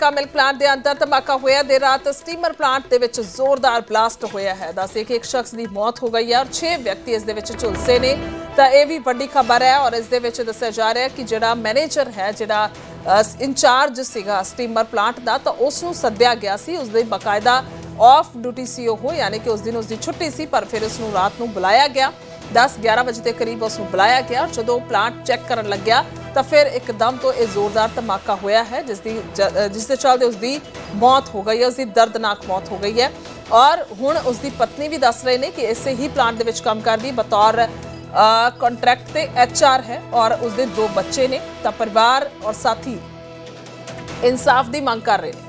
ਕਾ milk plant ਦੇ ਅੰਦਰ ਧਮਾਕਾ ਹੋਇਆ ਦੇ ਰਾਤ ਸਟੀਮਰ ਪਲਾਂਟ ਦੇ ਵਿੱਚ ਜ਼ੋਰਦਾਰ ਬਲਾਸਟ ਹੋਇਆ ਹੈ। ਦੱਸੇ ਕਿ ਇੱਕ ਸ਼ਖਸ ਦੀ ਮੌਤ ਹੋ ਗਈ ਹੈ ਔਰ 6 ਵਿਅਕਤੀ ਇਸ ਦੇ ਵਿੱਚ ਝੁਲਸੇ ਨੇ। ਤਾਂ ਇਹ ਵੀ ਵੱਡੀ ਖਬਰ ਹੈ ਔਰ ਇਸ ਦੇ ਵਿੱਚ ਦੱਸਿਆ ਜਾ ਰਿਹਾ ਹੈ ਕਿ ਜਿਹੜਾ ਮੈਨੇਜਰ ਹੈ, ਜਿਹੜਾ ਇੰਚਾਰਜ ਸੀਗਾ ਸਟੀਮਰ ਪਲਾਂਟ ਦਾ, ਤਾਂ ਉਸ ਨੂੰ ਸੱਦਿਆ ਗਿਆ ਸੀ। ਉਸ ਦੇ ਬਕਾਇਦਾ ਆਫ ਡਿਊਟੀ ਸੀ ਉਹ, ਯਾਨੀ ਕਿ ਉਸ ਦਿਨ ਉਸ ਦੀ ਛੁੱਟੀ ਸੀ, ਪਰ ਫਿਰ ਉਸ ਨੂੰ ਰਾਤ ਨੂੰ ਬੁਲਾਇਆ ਗਿਆ। 10 11 ਵਜੇ ਦੇ ਕਰੀਬ ਉਸ ਨੂੰ ਬੁਲਾਇਆ ਗਿਆ ਜਦੋਂ ਪਲਾਂਟ ਚੈੱਕ ਕਰਨ ਲੱਗਿਆ ਤਾਂ ਫਿਰ ਇੱਕਦਮ ਤੋਂ ਇਹ ਜ਼ੋਰਦਾਰ ਧਮਾਕਾ ਹੋਇਆ ਹੈ ਜਿਸ ਦੀ ਜ- ਅ, ਜਿਸ ਦੇ ਚੱਲਦੇ ਉਸ ਦੀ ਮੌਤ ਹੋ ਗਈ ਹੈ ਉਸ ਦੀ ਦਰਦਨਾਕ ਮੌਤ ਹੋ ਗਈ ਹੈ। ਔਰ ਹੁਣ ਉਸ ਦੀ ਪਤਨੀ ਵੀ ਦੱਸ ਰਹੇ ਨੇ ਕਿ ਇਸੇ ਹੀ ਪਲਾਂਟ ਦੇ ਵਿੱਚ ਕੰਮ ਕਰਦੀ ਬਤੌਰ ਕੰਟਰੈਕਟ ਤੇ ਐਚਆਰ ਹੈ ਔਰ ਉਸ ਦੇ ਦੋ ਬੱਚੇ ਨੇ ਤਾਂ ਪਰਿਵਾਰ ਔਰ ਸਾਥੀ ਇਨਸਾਫ ਦੀ ਮੰਗ ਕਰ ਰਹੇ ਨੇ।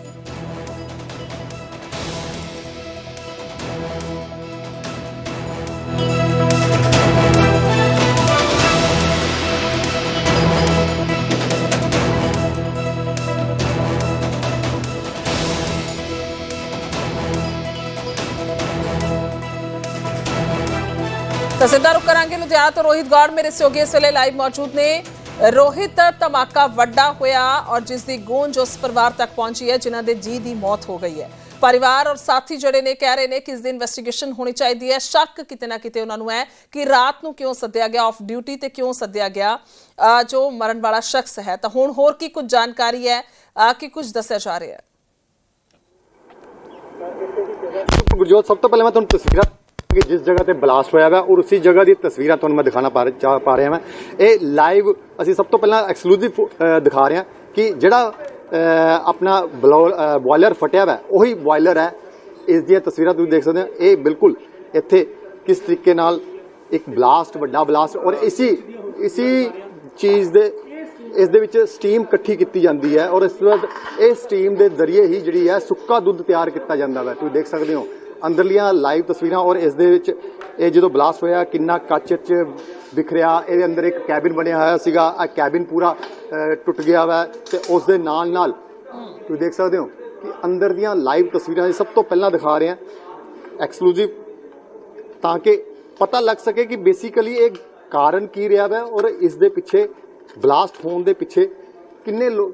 ਤਾਂ ਸਿੱਧਾ ਰੁਕ ਕਰਾਂਗੇ। ਲੁਧਿਆਣਾ ਤੋਂ ਰੋਹਿਤ ਗੌੜ ਮੇਰੇ ਸਹਿਯੋਗੀ ਇਸ ਵੇਲੇ ਲਾਈਵ ਮੌਜੂਦ ਨੇ। ਰੋਹਿਤ, ਧਮਾਕਾ ਵੱਡਾ ਹੋਇਆ ਔਰ ਜਿਸ ਦੀ ਗੂੰਜ ਉਸ ਪਰਿਵਾਰ ਤੱਕ ਪਹੁੰਚੀ ਹੈ, ਜਿਨ੍ਹਾਂ ਦੇ ਜੀ ਦੀ ਮੌਤ ਹੋ ਗਈ ਹੈ। ਪਰਿਵਾਰ ਔਰ ਸਾਥੀ ਜਿਹੜੇ ਨੇ ਕਹਿ ਰਹੇ ਨੇ ਕਿ ਇਸ ਦੀ ਇਨਵੈਸਟੀਗੇਸ਼ਨ ਹੋਣੀ ਚਾਹੀਦੀ ਹੈ। ਸ਼ੱਕ ਕਿਤੇ ਨਾ ਕਿਤੇ ਉਹਨਾਂ ਨੂੰ ਹੈ ਕਿ ਰਾਤ ਨੂੰ ਕਿਉਂ ਸੱਦਿਆ ਗਿਆ ਆਫ ਡਿਊਟੀ ਤੇ ਕਿਉਂ ਸੱਦਿਆ ਗਿਆ ਜੋ ਮਰਨ ਵਾਲਾ ਸ਼ਖਸ ਹੈ। ਤਾਂ ਹੁਣ ਹੋਰ ਕੀ ਕੁਝ ਜਾਣਕਾਰੀ ਹੈ ਅਹ ਕਿ ਕੁਝ ਦੱਸਿਆ ਜਾ ਰਿਹਾ ਹੈ? ਗੁਰਜੋਤ, ਸਭ ਤੋਂ ਪਹਿਲਾਂ ਮੈਂ ਤੁਹਾਨੂੰ ਤਸਵੀਰਾਂ ਕਿ ਜਿਸ ਜਗ੍ਹਾ ਤੇ ਬਲਾਸਟ ਹੋਇਆ ਵਾ ਔਰ ਉਸੇ ਜਗ੍ਹਾ ਦੀ ਤਸਵੀਰਾਂ ਤੁਹਾਨੂੰ ਮੈਂ ਦਿਖਾਣਾ ਪਾ ਰਿਹਾ ਪਾ ਰਿਹਾ ਮੈਂ ਇਹ ਲਾਈਵ ਅਸੀਂ ਸਭ ਤੋਂ ਪਹਿਲਾਂ ਐਕਸਕਲੂਸਿਵ ਦਿਖਾ ਰਹੇ ਹਾਂ ਕਿ ਜਿਹੜਾ ਅਹ, ਆਪਣਾ ਬੋਇਲਰ ਫਟਿਆ ਵਾ ਉਹੀ ਬੋਇਲਰ ਹੈ। ਇਸ ਦੀਆਂ ਤਸਵੀਰਾਂ ਤੁਸੀਂ ਦੇਖ ਸਕਦੇ ਹੋ। ਇਹ ਬਿਲਕੁਲ ਇੱਥੇ ਕਿਸ ਤਰੀਕੇ ਨਾਲ ਇੱਕ ਬਲਾਸਟ ਵੱਡਾ ਬਲਾਸਟ ਔਰ ਇਸੀ ਇਸੀ ਚੀਜ਼ ਦੇ ਇਸ ਦੇ ਵਿੱਚ ਸਟੀਮ ਇਕੱਠੀ ਕੀਤੀ ਜਾਂਦੀ ਹੈ। ਔਰ ਇਸ ਤੋਂ ਬਾਅਦ ਇਹ ਸਟੀਮ ਦੇ ਜ਼ਰੀਏ ਹੀ ਜਿਹੜੀ ਹੈ ਸੁੱਕਾ ਦੁੱਧ ਤਿਆਰ ਕੀਤਾ ਜਾਂਦਾ ਹੈ ਤੁਸੀਂ ਦੇਖ ਸਕਦੇ ਹੋ। ਅੰਦਰਲੀਆਂ ਲਾਈਵ ਤਸਵੀਰਾਂ ਔਰ ਇਸ ਦੇ ਵਿੱਚ ਇਹ ਜਦੋਂ ਬਲਾਸਟ ਹੋਇਆ, ਕਿੰਨਾ ਕੱਚ ਚ ਵਿਖਰਿਆ ਇਹਦੇ ਅੰਦਰ ਇੱਕ ਕੈਬਿਨ ਬਣਿਆ ਹੋਇਆ ਸੀਗਾ, ਆ ਕੈਬਿਨ ਪੂਰਾ ਟੁੱਟ ਗਿਆ ਵਾ ਤੇ ਉਸ ਦੇ ਨਾਲ ਨਾਲ ਤੁਸੀਂ ਦੇਖ ਸਕਦੇ ਹੋ ਕਿ ਅੰਦਰ ਦੀਆਂ ਲਾਈਵ ਤਸਵੀਰਾਂ ਇਹ ਸਭ ਤੋਂ ਪਹਿਲਾਂ ਦਿਖਾ ਰਹੇ ਹਾਂ। ਐਕਸਕਲੂਸਿਵ ਤਾਂ ਕਿ ਪਤਾ ਲੱਗ ਸਕੇ ਕਿ ਬੇਸਿਕਲੀ ਇਹ ਕਾਰਨ ਕੀ ਰਿਹਾ ਹੈ ਔਰ ਇਸ ਦੇ ਪਿੱਛੇ ਬਲਾਸਟ ਹੋਣ ਦੇ ਪਿੱਛੇ ਕਿੰਨੇ ਲੋਕ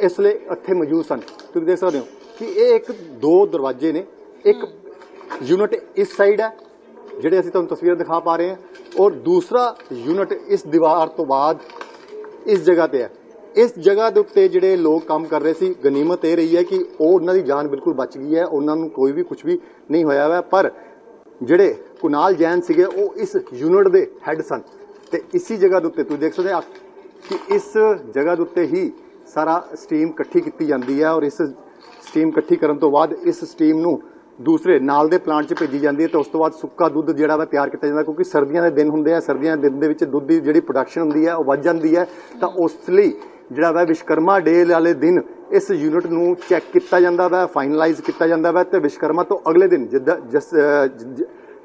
ਇਸ ਲਈ ਇੱਥੇ ਮੌਜੂਦ ਸਨ। ਤੁਸੀਂ ਦੇਖ ਸਕਦੇ ਹੋ ਕਿ ਇਹ ਇੱਕ ਦੋ ਦਰਵਾਜ਼ੇ ਨੇ, ਇੱਕ ਯੂਨਿਟ ਇਸ ਸਾਈਡ ਹੈ, ਜਿਹੜੇ ਅਸੀਂ ਤੁਹਾਨੂੰ ਤਸਵੀਰਾਂ ਦਿਖਾ ਪਾ ਰਹੇ ਹਾਂ। ਔਰ ਦੂਸਰਾ ਯੂਨਿਟ ਇਸ ਦੀਵਾਰ ਤੋਂ ਬਾਅਦ ਇਸ ਜਗ੍ਹਾ ਤੇ ਹੈ। ਇਸ ਜਗ੍ਹਾ ਦੇ ਉੱਤੇ ਜਿਹੜੇ ਲੋਕ ਕੰਮ ਕਰ ਰਹੇ ਸੀ, ਗਨੀਮਤ ਇਹ ਰਹੀ ਹੈ ਕਿ ਉਹ ਉਹਨਾਂ ਦੀ ਜਾਨ ਬਿਲਕੁਲ ਬਚ ਗਈ ਹੈ, ਉਹਨਾਂ ਨੂੰ ਕੋਈ ਵੀ ਕੁਝ ਵੀ ਨਹੀਂ ਹੋਇਆ ਹੈ ਪਰ ਜਿਹੜੇ ਕੁਨਾਲ ਜੈਨ ਸੀਗੇ, ਉਹ ਇਸ ਯੂਨਿਟ ਦੇ ਹੈੱਡ ਸਨ। ਤੇ ਇਸੀ ਜਗ੍ਹਾ ਦੇ ਉੱਤੇ ਤੁਸੀਂ ਦੇਖ ਸਕਦੇ ਆ ਕਿ ਇਸ ਜਗ੍ਹਾ ਦੇ ਉੱਤੇ ਹੀ ਸਾਰਾ ਸਟੀਮ ਇਕੱਠੀ ਕੀਤੀ ਜਾਂਦੀ ਹੈ। ਔਰ ਇਸ ਸਟੀਮ ਇਕੱਠੀ ਕਰਨ ਤੋਂ ਬਾਅਦ ਇਸ ਸਟੀਮ ਨੂੰ ਦੂਸਰੇ ਨਾਲ ਦੇ ਪਲਾਂਟ 'ਚ ਭੇਜੀ ਜਾਂਦੀ ਹੈ ਤੇ ਉਸ ਤੋਂ ਬਾਅਦ ਸੁੱਕਾ ਦੁੱਧ ਜਿਹੜਾ ਵਾ ਤਿਆਰ ਕੀਤਾ ਜਾਂਦਾ ਕਿਉਂਕਿ ਸਰਦੀਆਂ ਦੇ ਦਿਨ ਹੁੰਦੇ ਆ, ਸਰਦੀਆਂ ਦੇ ਦਿਨ ਦੇ ਵਿੱਚ ਦੁੱਧ ਦੀ ਜਿਹੜੀ ਪ੍ਰੋਡਕਸ਼ਨ ਹੁੰਦੀ ਹੈ ਉਹ ਵੱਧ ਜਾਂਦੀ ਹੈ ਤਾਂ ਉਸ ਲਈ ਜਿਹੜਾ ਵਾ ਵਿਸ਼ਕਰਮਾ ਡੇ ਵਾਲੇ ਦਿਨ ਇਸ ਯੂਨਿਟ ਨੂੰ ਚੈੱਕ ਕੀਤਾ ਜਾਂਦਾ ਵਾ ਫਾਈਨਲਾਈਜ਼ ਕੀਤਾ ਜਾਂਦਾ ਵਾ ਤੇ ਵਿਸ਼ਕਰਮਾ ਤੋਂ ਅਗਲੇ ਦਿਨ ਜਿੱਦਾਂ, ਜਿਸ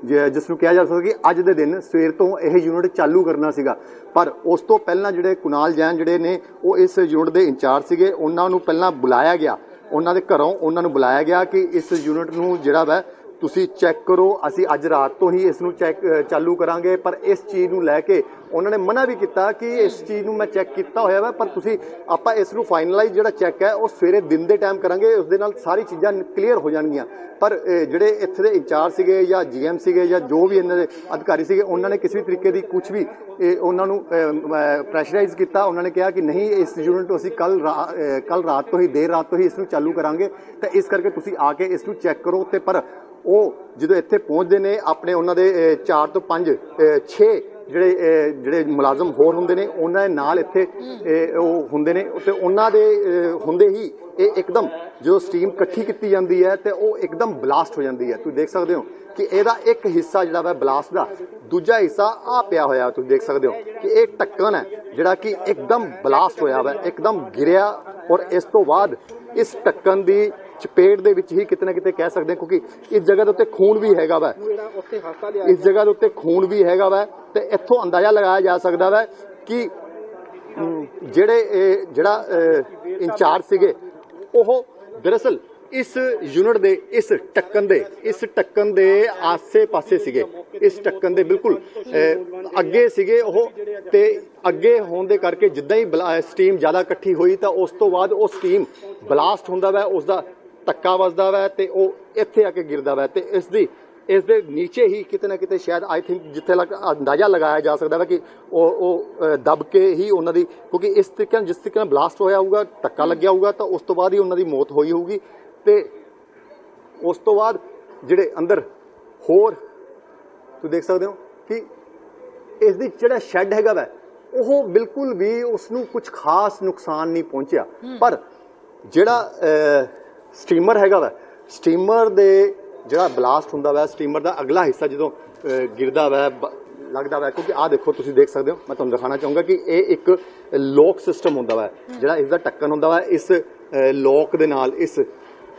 ਜਿਸ ਨੂੰ ਕਿਹਾ ਜਾ ਸਕਦਾ ਕਿ ਅੱਜ ਦੇ ਦਿਨ ਸਵੇਰ ਤੋਂ ਇਹ ਯੂਨਿਟ ਚਾਲੂ ਕਰਨਾ ਸੀਗਾ। ਪਰ ਉਸ ਤੋਂ ਪਹਿਲਾਂ ਜਿਹੜੇ ਕੁਨਾਲ ਜੈਨ ਜਿਹੜੇ ਨੇ, ਉਹ ਇਸ ਯੂਨਿਟ ਦੇ ਇੰਚਾਰਜ ਸੀਗੇ। ਉਹਨਾਂ ਨੂੰ ਪਹਿਲਾਂ ਬੁਲਾਇਆ ਗਿਆ। ਉਹਨਾਂ ਦੇ ਘਰੋਂ ਉਹਨਾਂ ਨੂੰ ਬੁਲਾਇਆ ਗਿਆ ਕਿ ਇਸ ਯੂਨਿਟ ਨੂੰ ਜਿਹੜਾ ਵਾ, ਤੁਸੀਂ ਚੈੱਕ ਕਰੋ, ਅਸੀਂ ਅੱਜ ਰਾਤ ਤੋਂ ਹੀ ਇਸ ਨੂੰ ਚੈੱਕ ਚਾਲੂ ਕਰਾਂਗੇ। ਪਰ ਇਸ ਚੀਜ਼ ਨੂੰ ਲੈ ਕੇ ਉਹਨਾਂ ਨੇ ਮਨਾ ਵੀ ਕੀਤਾ ਕਿ ਇਸ ਚੀਜ਼ ਨੂੰ ਮੈਂ ਚੈੱਕ ਕੀਤਾ ਹੋਇਆ ਵਾ, ਪਰ ਤੁਸੀਂ, ਆਪਾਂ ਇਸ ਨੂੰ ਫਾਈਨਲਾਈਜ਼ ਜਿਹੜਾ ਚੈੱਕ ਹੈ, ਉਹ ਸਵੇਰੇ ਦਿਨ ਦੇ ਟਾਈਮ ਕਰਾਂਗੇ, ਉਸ ਦੇ ਨਾਲ ਸਾਰੀ ਚੀਜ਼ਾਂ ਕਲੀਅਰ ਹੋ ਜਾਣਗੀਆਂ। ਪਰ ਜਿਹੜੇ ਇੱਥੇ ਦੇ ਇੰਚਾਰਜ ਸੀਗੇ ਜਾਂ ਜੀਐਮ ਸੀਗੇ ਜਾਂ ਜੋ ਵੀ ਇਹਨਾਂ ਦੇ ਅਧਿਕਾਰੀ ਸੀਗੇ, ਉਹਨਾਂ ਨੇ ਕਿਸੇ ਵੀ ਤਰੀਕੇ ਦੀ ਕੁਝ ਵੀ ਇਹ, ਉਹਨਾਂ ਨੂੰ ਪ੍ਰੈਸ਼ਰਾਈਜ਼ ਕੀਤਾ। ਉਹਨਾਂ ਨੇ ਕਿਹਾ ਕਿ ਨਹੀਂ ਇਸ ਯੂਨਿਟ ਨੂੰ ਅਸੀਂ ਕੱਲ ਕੱਲ ਰਾਤ ਤੋਂ ਹੀ ਦੇਰ ਰਾਤ ਤੋਂ ਹੀ ਇਸ ਨੂੰ ਚਾਲੂ ਕਰਾਂਗੇ। ਤਾਂ ਇਸ ਕਰਕੇ ਤੁਸੀਂ ਆ ਕੇ ਇਸ ਨੂੰ ਚੈੱਕ ਕਰੋ ਤੇ ਪਰ ਉਹ ਜਦੋਂ ਇੱਥੇ ਪਹੁੰਚਦੇ ਨੇ ਆਪਣੇ ਉਹਨਾਂ ਦੇ 4 ਤੋਂ 5 6 ਜਿਹੜੇ ਜਿਹੜੇ ਮੁਲਾਜ਼ਮ ਹੋਰ ਹੁੰਦੇ ਨੇ, ਉਹਨਾਂ ਦੇ ਨਾਲ ਇੱਥੇ ਉਹ ਹੁੰਦੇ ਨੇ। ਤੇ ਉਹਨਾਂ ਦੇ ਹੁੰਦੇ ਹੀ ਇਹ ਇੱਕਦਮ ਜਦੋਂ ਸਟੀਮ ਇਕੱਠੀ ਕੀਤੀ ਜਾਂਦੀ ਹੈ, ਤੇ ਉਹ ਇੱਕਦਮ ਬਲਾਸਟ ਹੋ ਜਾਂਦੀ ਹੈ। ਤੁਸੀਂ ਦੇਖ ਸਕਦੇ ਹੋ ਕਿ ਇਹਦਾ ਇੱਕ ਹਿੱਸਾ ਜਿਹੜਾ ਵਾ ਬਲਾਸਟ ਦਾ, ਦੂਜਾ ਹਿੱਸਾ ਆ ਪਿਆ ਹੋਇਆ, ਤੁਸੀਂ ਦੇਖ ਸਕਦੇ ਹੋ ਕਿ ਇਹ ਢੱਕਣ ਹੈ, ਜਿਹੜਾ ਕਿ ਇੱਕਦਮ ਬਲਾਸਟ ਹੋਇਆ ਵਾ, ਇੱਕਦਮ ਗਿਰਿਆ ਔਰ ਇਸ ਤੋਂ ਬਾਅਦ ਇਸ ਢੱਕਣ ਦੀ ਚਪੇਟ ਦੇ ਵਿੱਚ ਹੀ ਕਿਤੇ ਨਾ ਕਿਤੇ ਕਹਿ ਸਕਦੇ ਹਾਂ ਕਿਉਂਕਿ ਇਸ ਜਗ੍ਹਾ ਦੇ ਉੱਤੇ ਖੂਨ ਵੀ ਹੈਗਾ ਵਾ। ਇਸ ਜਗ੍ਹਾ ਦੇ ਉੱਤੇ ਖੂਨ ਵੀ ਹੈਗਾ ਵਾ ਤੇ ਇੱਥੋਂ ਅੰਦਾਜ਼ਾ ਲਗਾਇਆ ਜਾ ਸਕਦਾ ਵਾ ਕਿ ਜਿਹੜੇ ਜਿਹੜਾ ਇੰਚਾਰਜ ਸੀਗੇ ਉਹ ਦਰਅਸਲ ਇਸ ਯੂਨਿਟ ਦੇ ਇਸ ਟੱਕਣ ਦੇ ਇਸ ਟੱਕਣ ਦੇ ਆਸੇ-ਪਾਸੇ ਸੀਗੇ। ਇਸ ਟੱਕਣ ਦੇ ਬਿਲਕੁਲ ਅੱਗੇ ਸੀਗੇ ਉਹ ਤੇ ਅੱਗੇ ਹੋਣ ਦੇ ਕਰਕੇ ਜਿੱਦਾਂ ਹੀ ਸਟੀਮ ਜ਼ਿਆਦਾ ਇਕੱਠੀ ਹੋਈ ਤਾਂ ਉਸ ਤੋਂ ਬਾਅਦ ਉਹ ਸਟੀਮ ਬਲਾਸਟ ਹੁੰਦਾ ਵਾ ਉਸ ਦਾ ਧੱਕਾ ਵੱਜਦਾ ਵਾ ਤੇ ਉਹ ਇੱਥੇ ਆ ਕੇ ਗਿਰਦਾ ਵਾ ਤੇ ਇਸ ਦੀ ਇਸ ਦੇ ਨੀਚੇ ਹੀ ਕਿਤੇ ਨਾ ਕਿਤੇ ਸ਼ਾਇਦ ਆਈ ਥਿੰਕ ਜਿੱਥੇ ਲੱਗ ਅੰਦਾਜ਼ਾ ਲਗਾਇਆ ਜਾ ਸਕਦਾ ਵਾ ਕਿ ਉਹ ਉਹ ਦਬ ਕੇ ਹੀ ਉਹਨਾਂ ਦੀ ਕਿਉਂਕਿ ਇਸ ਤਰੀਕੇ ਨਾਲ ਜਿਸ ਤਰੀਕੇ ਨਾਲ ਬਲਾਸਟ ਹੋਇਆ ਹੋਊਗਾ ਧੱਕਾ ਲੱਗਿਆ ਹੋਊਗਾ ਤਾਂ ਉਸ ਤੋਂ ਬਾਅਦ ਹੀ ਉਹਨਾਂ ਦੀ ਮੌਤ ਹੋਈ ਹੋਊਗੀ ਤੇ ਉਸ ਤੋਂ ਬਾਅਦ ਜਿਹੜੇ ਅੰਦਰ ਹੋਰ ਤੁਸੀਂ ਦੇਖ ਸਕਦੇ ਹੋ ਕਿ ਇਸ ਦੀ ਜਿਹੜਾ ਸ਼ੈੱਡ ਹੈਗਾ ਵੈ ਉਹ ਬਿਲਕੁਲ ਵੀ ਉਸ ਨੂੰ ਕੁਝ ਖਾਸ ਨੁਕਸਾਨ ਨਹੀਂ ਪਹੁੰਚਿਆ। ਪਰ ਜਿਹੜਾ ਸਟੀਮਰ ਹੈਗਾ ਵੈ। ਸਟੀਮਰ ਦੇ ਜਿਹੜਾ ਬਲਾਸਟ ਹੁੰਦਾ ਵੈ, ਸਟੀਮਰ ਦਾ ਅਗਲਾ ਹਿੱਸਾ ਜਦੋਂ ਗਿਰਦਾ ਵੈ, ਬ- ਲੱਗਦਾ ਵੈ, ਕਿਉਂਕਿ ਆਹ ਦੇਖੋ, ਤੁਸੀਂ ਦੇਖ ਸਕਦੇ ਹੋ, ਮੈਂ ਤੁਹਾਨੂੰ ਦਿਖਾਣਾ ਚਾਹੂੰਗਾ ਕਿ ਇਹ ਇੱਕ ਲੋਕ ਸਿਸਟਮ ਹੁੰਦਾ ਵਾ, ਜਿਹੜਾ ਇਸ ਦਾ ਟੱਕਣ ਹੁੰਦਾ ਵਾ, ਇਸ ਲੋਕ ਦੇ ਨਾਲ, ਇਸ,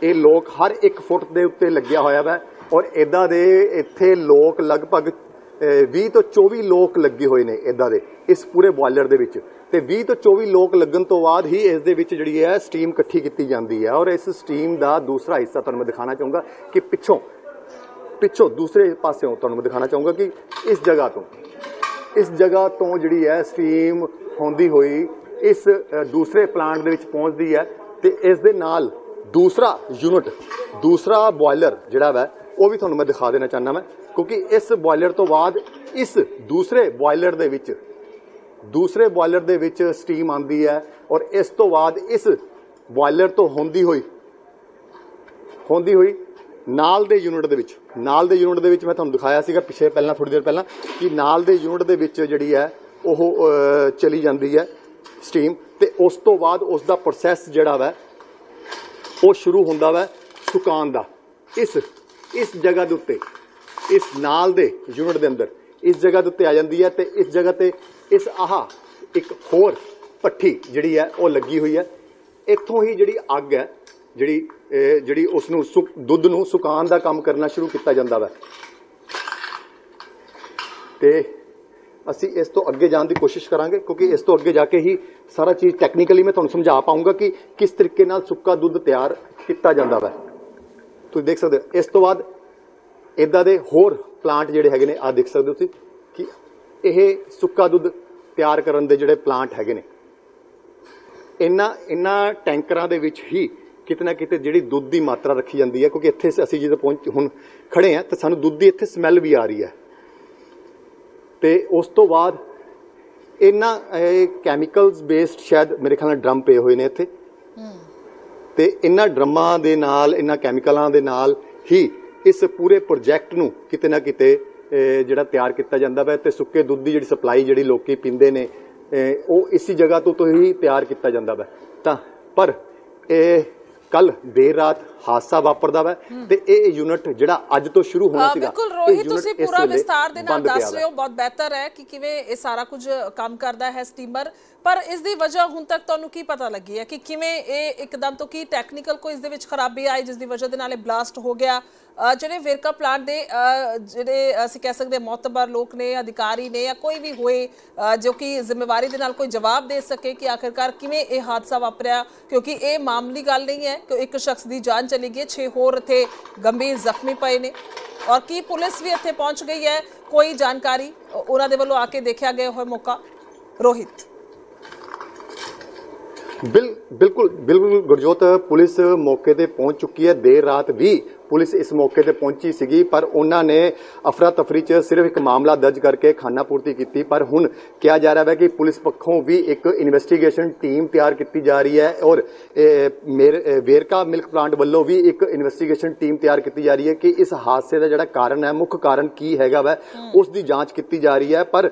ਇਹ ਲੋਕ ਹਰ ਇੱਕ ਫੁੱਟ ਦੇ ਉੱਤੇ ਲੱਗਿਆ ਹੋਇਆ ਵੈ, ਔਰ ਇਦਾਂ ਦੇ ਇੱਥੇ ਲੋਕ ਲਗਭਗ, ਅਹ 20 ਤੋਂ 24 ਲੋਕ ਲੱਗੇ ਹੋਏ ਨੇ ਇਦਾਂ ਦੇ, ਇਸ ਪੂਰੇ ਬੋਇਲਰ ਦੇ ਵਿੱਚ। ਤੇ 20 ਤੋਂ 24 ਲੋਕ ਲੱਗਣ ਤੋਂ ਬਾਅਦ ਹੀ ਇਸ ਦੇ ਵਿੱਚ ਜਿਹੜੀ ਹੈ ਸਟੀਮ ਇਕੱਠੀ ਕੀਤੀ ਜਾਂਦੀ ਹੈ। ਔਰ ਇਸ ਸਟੀਮ ਦਾ ਦੂਸਰਾ ਹਿੱਸਾ ਤੁਹਾਨੂੰ ਮੈਂ ਦਿਖਾਣਾ ਚਾਹੂੰਗਾ ਕਿ ਪਿੱਛੋਂ ਪਿੱਛੋਂ ਦੂਸਰੇ ਪਾਸਿਓਂ ਤੁਹਾਨੂੰ ਮੈਂ ਦਿਖਾਣਾ ਚਾਹੂੰਗਾ ਕਿ ਇਸ ਜਗ੍ਹਾ ਤੋਂ, ਇਸ ਜਗ੍ਹਾ ਤੋਂ ਜਿਹੜੀ ਹੈ ਸਟੀਮ ਹੁੰਦੀ ਹੋਈ ਇਸ ਦੂਸਰੇ ਪਲਾਂਟ ਦੇ ਵਿੱਚ ਪਹੁੰਚਦੀ ਹੈ ਤੇ ਇਸ ਦੇ ਨਾਲ ਦੂਸਰਾ ਯੂਨਿਟ, ਦੂਸਰਾ ਬੋਇਲਰ ਜਿਹੜਾ ਵਾ, ਉਹ ਵੀ ਤੁਹਾਨੂੰ ਮੈਂ ਦਿਖਾ ਦੇਣਾ ਚਾਹੁੰਦਾ ਮੈਂ ਕਿਉਂਕਿ ਇਸ ਬੋਇਲਰ ਤੋਂ ਬਾਅਦ ਇਸ ਦੂਸਰੇ ਬੋਇਲਰ ਦੇ ਵਿੱਚ ਦੂਸਰੇ ਬੋਇਲਰ ਦੇ ਵਿੱਚ ਸਟੀਮ ਆਉਂਦੀ ਹੈ ਔਰ ਇਸ ਤੋਂ ਬਾਅਦ ਇਸ ਬੋਇਲਰ ਤੋਂ ਹੁੰਦੀ ਹੋਈ ਹੁੰਦੀ ਹੋਈ ਨਾਲ ਦੇ ਯੂਨਿਟ ਦੇ ਵਿੱਚ, ਨਾਲ ਦੇ ਯੂਨਿਟ ਦੇ ਵਿੱਚ ਮੈਂ ਤੁਹਾਨੂੰ ਦਿਖਾਇਆ ਸੀਗਾ ਪਿੱਛੇ ਪਹਿਲਾਂ ਥੋੜੀ ਦੇਰ ਪਹਿਲਾਂ ਕਿ ਨਾਲ ਦੇ ਯੂਨਿਟ ਦੇ ਵਿੱਚ ਜਿਹੜੀ ਹੈ ਉਹ ਚਲੀ ਜਾਂਦੀ ਹੈ ਸਟੀਮ ਤੇ ਉਸ ਤੋਂ ਬਾਅਦ ਉਸ ਦਾ ਪ੍ਰੋਸੈਸ ਜਿਹੜਾ ਵਾ, ਉਹ ਸ਼ੁਰੂ ਹੁੰਦਾ ਵਾ ਸੁਕਾਉਣ ਦਾ। ਇਸ ਇਸ ਜਗ੍ਹਾ ਦੇ ਉੱਤੇ, ਇਸ ਨਾਲ ਦੇ ਯੂਨਿਟ ਦੇ ਅੰਦਰ, ਇਸ ਜਗ੍ਹਾ ਦੇ ਉੱਤੇ ਆ ਜਾਂਦੀ ਹੈ ਤੇ ਇਸ ਜਗ੍ਹਾ ਤੇ ਇਸ ਆਹ ਇੱਕ ਹੋਰ ਪੱਠੀ ਜਿਹੜੀ ਹੈ, ਉਹ ਲੱਗੀ ਹੋਈ ਹੈ। ਇੱਥੋਂ ਹੀ ਜਿਹੜੀ ਅੱਗ ਹੈ, ਜਿਹੜੀ ਜਿਹੜੀ ਉਸ ਨੂੰ ਸੁਕ- ਦੁੱਧ ਨੂੰ ਸੁਕਾਉਣ ਦਾ ਕੰਮ ਕਰਨਾ ਸ਼ੁਰੂ ਕੀਤਾ ਜਾਂਦਾ ਵਾ। ਤੇ ਅਸੀਂ ਇਸ ਤੋਂ ਅੱਗੇ ਜਾਣ ਦੀ ਕੋਸ਼ਿਸ਼ ਕਰਾਂਗੇ, ਕਿਉਂਕਿ ਇਸ ਤੋਂ ਅੱਗੇ ਜਾ ਕੇ ਹੀ ਸਾਰਾ ਚੀਜ਼ ਟੈਕਨੀਕਲੀ ਮੈਂ ਤੁਹਾਨੂੰ ਸਮਝਾ ਪਾਉਂਗਾ ਕਿ ਕਿਸ ਤਰੀਕੇ ਨਾਲ ਸੁੱਕਾ ਦੁੱਧ ਤਿਆਰ ਕੀਤਾ ਜਾਂਦਾ ਵਾ। ਤੁਸੀਂ ਦੇਖ ਸਕਦੇ ਹੋ, ਇਸ ਤੋਂ ਬਾਅਦ ਇਦਾਂ ਦੇ ਹੋਰ ਪਲਾਂਟ ਜਿਹੜੇ ਹੈਗੇ ਨੇ ਆ ਦੇਖ ਸਕਦੇ ਹੋ ਤੁਸੀਂ ਕਿ ਇਹ ਸੁੱਕਾ ਦੁੱਧ ਤਿਆਰ ਕਰਨ ਦੇ ਜਿਹੜੇ ਪਲਾਂਟ ਹੈਗੇ ਨੇ, ਇਹਨਾਂ ਇਹਨਾਂ ਟੈਂਕਰਾਂ ਦੇ ਵਿੱਚ ਹੀ ਕਿਤੇ ਨਾ ਕਿਤੇ ਜਿਹੜੀ ਦੁੱਧ ਦੀ ਮਾਤਰਾ ਰੱਖੀ ਜਾਂਦੀ ਹੈ, ਕਿਉਂਕਿ ਇੱਥੇ ਅਸੀਂ ਜਦੋਂ ਪਹੁੰਚ, ਹੁਣ ਖੜੇ ਆ ਤਾਂ ਸਾਨੂੰ ਦੁੱਧ ਦੀ ਇੱਥੇ ਸਮੈਲ ਵੀ ਆ ਰਹੀ ਹੈ। ਤੇ ਉਸ ਤੋਂ ਬਾਅਦ ਇਹਨਾਂ ਕੈਮੀਕਲਸ ਬੇਸਡ ਸ਼ਾਇਦ ਮੇਰੇ ਖਿਆਲ ਨਾਲ ਡਰਮ ਪਏ ਹੋਏ ਨੇ ਇੱਥੇ। ਤੇ ਇਹਨਾਂ ਡਰਮਾਂ ਦੇ ਨਾਲ, ਇਹਨਾਂ ਕੈਮੀਕਲਾਂ ਦੇ ਨਾਲ ਹੀ ਇਸ ਪੂਰੇ ਪ੍ਰੋਜੈਕਟ ਨੂੰ ਕਿਤੇ ਨਾ ਕਿਤੇ ਜਿਹੜਾ ਤਿਆਰ ਕੀਤਾ ਜਾਂਦਾ ਵਾ ਤੇ ਸੁੱਕੇ ਦੁੱਧ ਦੀ ਜਿਹੜੀ ਸਪਲਾਈ ਜਿਹੜੀ ਲੋਕੀ ਪੀਂਦੇ ਨੇ ਉਹ ਇਸੀ ਜਗ੍ਹਾ ਤੋਂ ਤੋਂ ਹੀ ਤਿਆਰ ਕੀਤਾ ਜਾਂਦਾ ਵਾ। ਤਾਂ ਪਰ ਇਹ ਕੱਲ ਦੇਰ ਰਾਤ ਹਾਦਸਾ ਵਾਪਰਦਾ ਵਾ ਤੇ ਇਹ ਯੂਨਿਟ ਜਿਹੜਾ ਅੱਜ ਤੋਂ ਸ਼ੁਰੂ ਹੋਣਾ ਹਾਂ ਸੀਗਾ ਬਿਲਕੁਲ ਰੋਹਿਤ ਤੁਸੀਂ ਪੂਰਾ ਵਿਸਤਾਰ ਦੇ ਨਾਲ ਦੱਸ। ਰਹੇ ਹੋ ਬਹੁਤ ਬਿਹਤਰ ਹੈ ਕਿ ਕਿਵੇਂ ਇਹ ਸਾਰਾ ਕੁਝ ਕੰਮ ਕਰਦਾ ਹੈ ਸਟੀਮਰ। ਪਰ ਇਸ ਦੀ ਵਜ੍ਹਾ ਹੁਣ ਤੱਕ ਤੁਹਾਨੂੰ ਕੀ ਪਤਾ ਲੱਗੀ ਹੈ ਕਿ ਕਿਵੇਂ ਇਹ ਇੱਕਦਮ ਤੋਂ ਕੀ ਟੈਕਨੀਕਲ ਕੋਈ ਇਸ ਦੇ ਵਿੱਚ ਖਰਾਬੀ ਆਈ ਜਿਸ ਦੀ ਵਜ੍ਹਾ ਦੇ ਨਾਲ ਇਹ ਬਲਾਸਟ ਹੋ ਗਿਆ? ਜਿਹੜੇ ਵੇਰਕਾ ਪਲਾਂਟ ਦੇ ਜਿਹੜੇ ਅਸੀਂ ਕਹਿ ਸਕਦੇ ਹਾਂ ਮੌਤਬਰ ਲੋਕ ਨੇ, ਅਧਿਕਾਰੀ ਨੇ ਜਾਂ ਕੋਈ ਵੀ ਹੋਏ ਜੋ ਕਿ ਜ਼ਿੰਮੇਵਾਰੀ ਦੇ ਨਾਲ ਕੋਈ ਜਵਾਬ ਦੇ ਸਕੇ ਕਿ ਆਖਿਰਕਾਰ ਕਿਵੇਂ ਇਹ ਹਾਦਸਾ ਵਾਪਰਿਆ? ਕਿਉਂਕਿ ਇਹ ਮਾਮੂਲੀ ਗੱਲ ਨਹੀਂ ਹੈ ਕਿ ਇੱਕ ਸ਼ਖਸ ਦੀ ਜਾਨ ਚਲੀ ਗਈ ਹੈ 6 ਹੋਰ ਇੱਥੇ ਗੰਭੀਰ ਜ਼ਖਮੀ ਪਏ ਨੇ। ਔਰ ਕੀ ਪੁਲਿਸ ਵੀ ਇੱਥੇ ਪਹੁੰਚ ਗਈ ਹੈ? ਕੋਈ ਜਾਣਕਾਰੀ? ਉਹਨਾਂ ਦੇ ਵੱਲੋਂ ਆ ਕੇ ਦੇਖਿਆ ਗਿਆ ਹੋਇਆ ਮੌਕਾ। ਰੋਹਿਤ। ਬਿਲਕੁਲ ਬਿਲਕੁਲ ਗੁਰਜੋਤ ਪੁਲਿਸ ਮੌਕੇ ਤੇ ਪਹੁੰਚ ਚੁੱਕੀ ਹੈ ਦੇਰ ਰਾਤ ਵੀ। ਪੁਲਿਸ ਇਸ ਮੌਕੇ ਤੇ ਪਹੁੰਚੀ ਸੀਗੀ ਪਰ ਉਹਨਾਂ ਨੇ ਅਫਰਾ ਤਫਰੀ 'ਚ ਸਿਰਫ ਇੱਕ ਮਾਮਲਾ ਦਰਜ ਕਰਕੇ ਖਾਨਾ ਪੂਰਤੀ ਕੀਤੀ। ਪਰ ਹੁਣ ਕਿਹਾ ਜਾ ਰਿਹਾ ਹੈ ਕਿ ਪੁਲਿਸ ਪੱਖੋਂ ਵੀ ਇੱਕ ਇਨਵੈਸਟੀਗੇਸ਼ਨ ਟੀਮ ਤਿਆਰ ਕੀਤੀ ਜਾ ਰਹੀ ਹੈ ਔਰ ਮੇਰ- ਵੇਰਕਾ ਮਿਲਕ ਪਲਾਂਟ ਵੱਲੋਂ ਵੀ ਇੱਕ ਇਨਵੈਸਟੀਗੇਸ਼ਨ ਟੀਮ ਤਿਆਰ ਕੀਤੀ ਜਾ ਰਹੀ ਹੈ ਕਿ ਇਸ ਹਾਦਸੇ ਦਾ ਜਿਹੜਾ ਕਾਰਨ ਹੈ ਮੁੱਖ ਕਾਰਨ ਕੀ ਹੈਗਾ ਵੈ ਉਸ ਦੀ ਜਾਂਚ ਕੀਤੀ ਜਾ ਰਹੀ ਹੈ। ਪਰ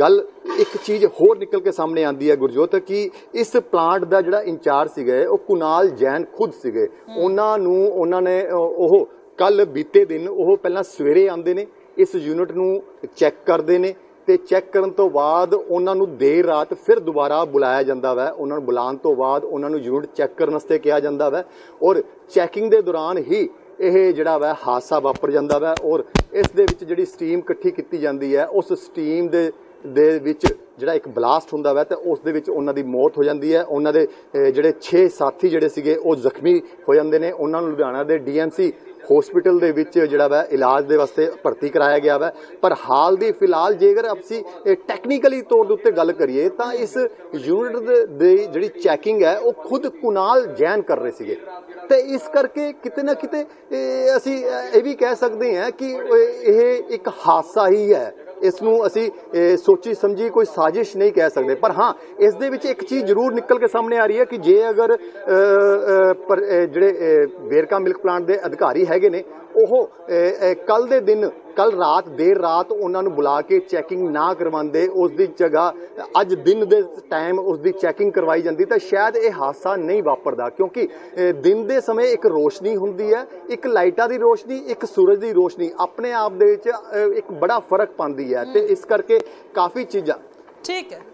ਗੱਲ ਇੱਕ ਚੀਜ਼ ਹੋਰ ਨਿਕਲ ਕੇ ਸਾਹਮਣੇ ਆਂਦੀ ਹੈ ਗੁਰਜੋਤ ਕਿ ਇਸ ਪਲਾਂਟ ਦਾ ਜਿਹੜਾ ਇੰਚਾਰਜ ਸੀਗੇ ਉਹ ਕੁਨਾਲ ਜੈਨ ਖੁਦ ਸੀਗੇ। ਉਹਨਾਂ ਨੂੰ ਉਹਨਾਂ ਨੇ ਉਹ ਕੱਲ ਬੀਤੇ ਦਿਨ ਉਹ ਪਹਿਲਾਂ ਸਵੇਰੇ ਆਉਂਦੇ ਨੇ, ਇਸ ਯੂਨਿਟ ਨੂੰ ਚੈੱਕ ਕਰਦੇ ਨੇ ਤੇ ਚੈੱਕ ਕਰਨ ਤੋਂ ਬਾਅਦ ਉਹਨਾਂ ਨੂੰ ਦੇਰ ਰਾਤ ਫਿਰ ਦੁਬਾਰਾ ਬੁਲਾਇਆ ਜਾਂਦਾ ਵੈ। ਉਹਨਾਂ ਨੂੰ ਬੁਲਾਉਣ ਤੋਂ ਬਾਅਦ ਉਹਨਾਂ ਨੂੰ ਯੂਨਿਟ ਚੈੱਕ ਕਰਨ ਵਾਸਤੇ ਕਿਹਾ ਜਾਂਦਾ ਵੈ ਔਰ ਚੈਕਿੰਗ ਦੇ ਦੌਰਾਨ ਹੀ ਇਹ ਜਿਹੜਾ ਵੈ ਹਾਦਸਾ ਵਾਪਰ ਜਾਂਦਾ ਵੈ ਔਰ ਇਸ ਦੇ ਵਿੱਚ ਜਿਹੜੀ ਸਟੀਮ ਇਕੱਠੀ ਕੀਤੀ ਜਾਂਦੀ ਹੈ, ਉਸ ਸਟੀਮ ਦੇ ਦੇ ਵਿੱਚ ਜਿਹੜਾ ਇੱਕ ਬਲਾਸਟ ਹੁੰਦਾ ਵਾ ਤੇ ਉਸ ਦੇ ਵਿੱਚ ਉਹਨਾਂ ਦੀ ਮੌਤ ਹੋ ਜਾਂਦੀ ਹੈ। ਉਹਨਾਂ ਦੇ ਜਿਹੜੇ 6 ਸਾਥੀ ਜਿਹੜੇ ਸੀਗੇ, ਉਹ ਜ਼ਖਮੀ ਹੋ ਜਾਂਦੇ ਨੇ। ਉਹਨਾਂ ਨੂੰ ਲੁਧਿਆਣਾ ਦੇ ਡੀਐਮਸੀ ਹਸਪੀਟਲ ਦੇ ਵਿੱਚ ਜਿਹੜਾ ਵਾ ਇਲਾਜ ਦੇ ਵਾਸਤੇ ਭਰਤੀ ਕਰਾਇਆ ਗਿਆ ਵਾ। ਪਰ ਹਾਲ ਦੀ ਫਿਲਹਾਲ ਜੇਕਰ ਅਸੀਂ ਟੈਕਨੀਕਲੀ ਤੌਰ ਦੇ ਉੱਤੇ ਗੱਲ ਕਰੀਏ, ਤਾਂ ਇਸ ਯੂਨਿਟ ਦੇ ਜਿਹੜੀ ਚੈਕਿੰਗ ਹੈ, ਉਹ ਖੁਦ ਕੁਨਾਲ ਜੈਨ ਕਰ ਰਹੇ ਸੀਗੇ। ਤੇ ਇਸ ਕਰਕੇ ਕਿਤੇ ਨਾ ਕਿਤੇ ਅਸੀਂ ਇਹ ਵੀ ਕਹਿ ਸਕਦੇ ਹਾਂ ਕਿ ਇਹ ਇੱਕ ਹਾਦਸਾ ਹੀ ਹੈ। ਇਸ ਨੂੰ ਅਸੀਂ ਸੋਚੀ ਸਮਝੀ ਕੋਈ ਸਾਜ਼ਿਸ਼ ਨਹੀਂ ਕਹਿ ਸਕਦੇ। ਪਰ ਹਾਂ, ਇਸ ਦੇ ਵਿੱਚ ਇੱਕ ਚੀਜ਼ ਜ਼ਰੂਰ ਨਿਕਲ ਕੇ ਸਾਹਮਣੇ ਆ ਰਹੀ ਹੈ ਕਿ ਜੇ ਅਗਰ ਪਰ ਜਿਹੜੇ ਵੇਰਕਾ ਮਿਲਕ ਪਲਾਂਟ ਦੇ ਅਧਿਕਾਰੀ ਹੈਗੇ ਨੇ, ਉਹ ਕੱਲ ਦੇ ਦਿਨ ਕੱਲ ਰਾਤ, ਦੇਰ ਰਾਤ ਉਹਨਾਂ ਨੂੰ ਬੁਲਾ ਕੇ ਚੈਕਿੰਗ ਨਾ ਕਰਵਾਉਂਦੇ, ਉਸ ਦੀ ਜਗ੍ਹਾ, ਅੱਜ ਦਿਨ ਦੇ ਟਾਈਮ ਉਸ ਦੀ ਚੈਕਿੰਗ ਕਰਵਾਈ ਜਾਂਦੀ, ਤਾਂ ਸ਼ਾਇਦ ਇਹ ਹਾਦਸਾ ਨਹੀਂ ਵਾਪਰਦਾ, ਕਿਉਂਕਿ ਦਿਨ ਦੇ ਸਮੇਂ ਇੱਕ ਰੋਸ਼ਨੀ ਹੁੰਦੀ ਹੈ, ਇੱਕ ਲਾਈਟਾਂ ਦੀ ਰੋਸ਼ਨੀ, ਇੱਕ ਸੂਰਜ ਦੀ ਰੋਸ਼ਨੀ, ਆਪਣੇ ਆਪ ਦੇ ਵਿੱਚ ਇੱਕ ਬੜਾ ਫ਼ਰਕ ਪਾਉਂਦੀ ਹੈ ਤੇ ਇਸ ਕਰਕੇ ਕਾਫੀ ਚੀਜ਼ਾਂ ਠੀਕ ਹੈ।